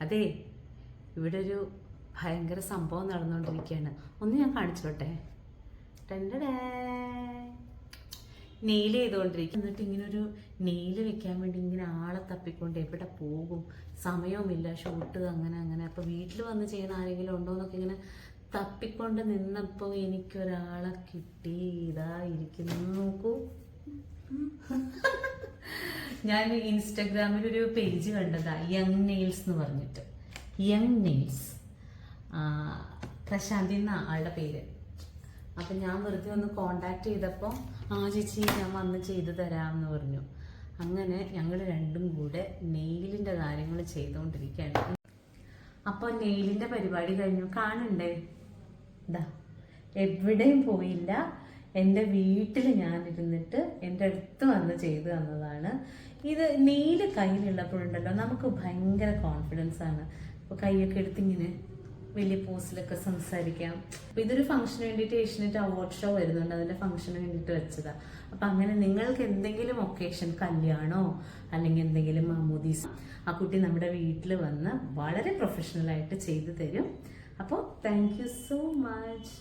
അതെ ഇവിടെ ഒരു ഭയങ്കര സംഭവം നടന്നുകൊണ്ടിരിക്കുകയാണ് ഒന്ന് ഞാൻ കാണിച്ചോട്ടെ? ടണ്ടടേ നെയിൽ ചെയ്തുകൊണ്ടിരിക്കും എന്നിട്ട് ഇങ്ങനെ ഒരു നെയിൽ വെക്കാൻ വേണ്ടി ഇങ്ങനെ ആളെ തപ്പിക്കൊണ്ട് എവിടെ പോകും? സമയവുമില്ല ഷൂട്ട് അങ്ങനെ അങ്ങനെ. അപ്പോൾ വീട്ടിൽ വന്ന് ചെയ്യുന്ന ആരെങ്കിലും ഉണ്ടോ എന്നൊക്കെ ഇങ്ങനെ തപ്പിക്കൊണ്ട് നിന്നപ്പോൾ എനിക്കൊരാളെ കിട്ടി. ഇതാ ഇരിക്കുന്നു. നോക്കൂ. ഞാൻ ഇൻസ്റ്റഗ്രാമിൽ ഒരു പേജ് കണ്ടതാ യങ് നെയിൽസ് എന്ന് പറഞ്ഞിട്ട്. യങ് നെയിൽസ് പ്രശാന്തി എന്ന ആളുടെ പേര്. അപ്പം ഞാൻ വെറുതെ ഒന്ന് കോണ്ടാക്ട് ചെയ്തപ്പോൾ ആ ചേച്ചി ഞാൻ വന്ന് ചെയ്തു തരാമെന്ന് പറഞ്ഞു. അങ്ങനെ ഞങ്ങൾ രണ്ടും കൂടെ നെയിലിന്റെ കാര്യങ്ങൾ ചെയ്തുകൊണ്ടിരിക്കുകയാണ് അപ്പോൾ നെയിലിന്റെ പരിപാടി കഴിഞ്ഞു. കാണണ്ടേ? എവിടെയും പോയില്ല. എന്റെ വീട്ടിൽ ഞാനിരുന്നിട്ട് എന്റെ അടുത്ത് വന്ന് ചെയ്തു തന്നതാണ്. ഇത് നെയിൽ കയ്യിലുള്ളപ്പോഴുണ്ടല്ലോ നമുക്ക് ഭയങ്കര കോൺഫിഡൻസ് ആണ്. അപ്പോൾ കൈയൊക്കെ എടുത്തിങ്ങനെ വലിയ പോസ്റ്റിലൊക്കെ സംസാരിക്കാം. അപ്പോൾ ഇതൊരു ഫംഗ്ഷന് വേണ്ടിയിട്ട് ഏഷ്യനെറ്റ് അവാർഡ് ഷോ വരുന്നുണ്ട് അതിന്റെ ഫംഗ്ഷന് വേണ്ടിയിട്ട് വെച്ചതാ. അപ്പം അങ്ങനെ നിങ്ങൾക്ക് എന്തെങ്കിലും ഒക്കേഷൻ കല്യാണോ അല്ലെങ്കിൽ എന്തെങ്കിലും മാമോദീസ് ആ കുട്ടി നമ്മുടെ വീട്ടിൽ വന്ന് വളരെ പ്രൊഫഷണലായിട്ട് ചെയ്തു തരും. അപ്പോൾ താങ്ക് യു സോ മച്ച്